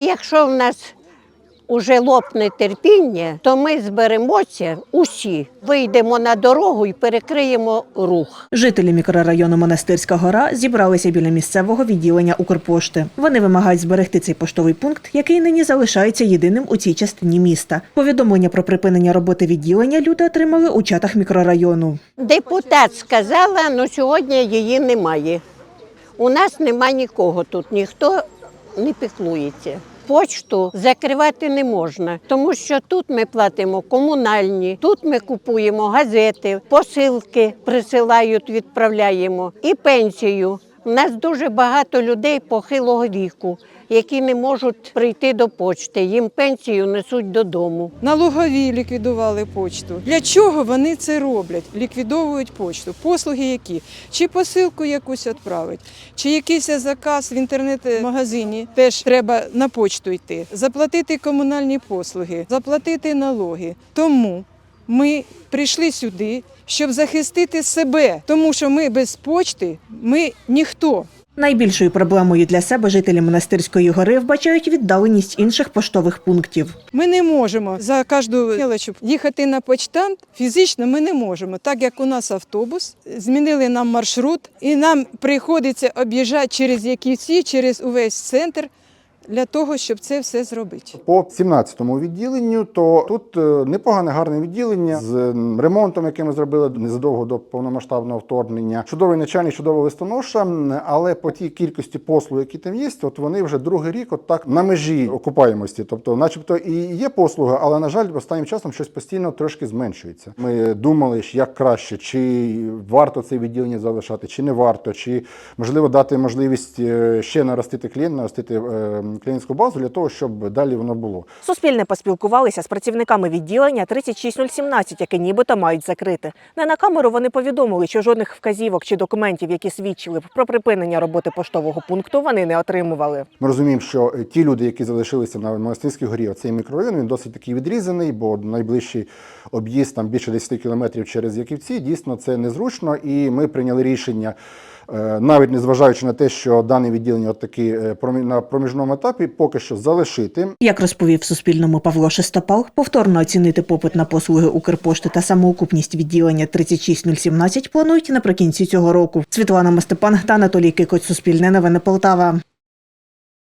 Якщо в нас уже лопне терпіння, то ми зберемося усі, вийдемо на дорогу і перекриємо рух. Жителі мікрорайону Монастирська гора зібралися біля місцевого відділення Укрпошти. Вони вимагають зберегти цей поштовий пункт, який нині залишається єдиним у цій частині міста. Повідомлення про припинення роботи відділення люди отримали у чатах мікрорайону. Депутат сказала, але сьогодні її немає. У нас нема нікого тут, ніхто не піклується. Почту закривати не можна, тому що тут ми платимо комунальні, тут ми купуємо газети, посилки присилають, відправляємо і пенсію. У нас дуже багато людей похилого віку, які не можуть прийти до почти. Їм пенсію несуть додому. Налогові ліквідували почту. Для чого вони це роблять? Ліквідовують почту. Послуги які? Чи посилку якусь відправити, чи якийсь заказ в інтернет-магазині теж треба на почту йти, заплатити комунальні послуги, заплатити налоги. Тому ми прийшли сюди, щоб захистити себе, тому що ми без почти, ми ніхто. Найбільшою проблемою для себе жителі монастирської гори вбачають віддаленість інших поштових пунктів. Ми не можемо за кожну мелочу їхати на почтамт. Фізично ми не можемо, так як у нас автобус, змінили нам маршрут, і нам приходиться об'їжджати через Яківці, через увесь центр для того, щоб це все зробити. По 17-му відділенню, то тут е, непогане гарне відділення з ремонтом, який ми зробили незадовго до повномасштабного вторгнення. Чудовий начальник, чудова листоноша, але по тій кількості послуг, які там є, от вони вже другий рік от так на межі окупаємості. Тобто, начебто і є послуга, але на жаль, останнім часом щось постійно трошки зменшується. Ми думали, як краще, чи варто це відділення залишати, чи не варто, чи можливо дати можливість е, ще наростити клієнт, наростити е, клієнтську базу для того, щоб далі воно було. Суспільне поспілкувалися з працівниками відділення 36017, яке нібито мають закрити. Не на камеру вони повідомили, що жодних вказівок чи документів, які свідчили б про припинення роботи поштового пункту, вони не отримували. Ми розуміємо, що е, ті люди, які залишилися на Монастирській горі, оцей мікрорайон, він досить такий відрізаний, бо найближчий об'їзд там більше 10 кілометрів через Яківці. Дійсно, це незручно, і ми прийняли рішення. Е, Навіть незважаючи на те, що дане відділення таки е, на проміжному етапі поки що залишити. Як розповів Суспільному Павло Шестопал, повторно оцінити попит на послуги Укрпошти та самоокупність відділення 36017 планують наприкінці цього року. Світлана Мастепан та Анатолій Кикоць, Суспільне новини Полтава.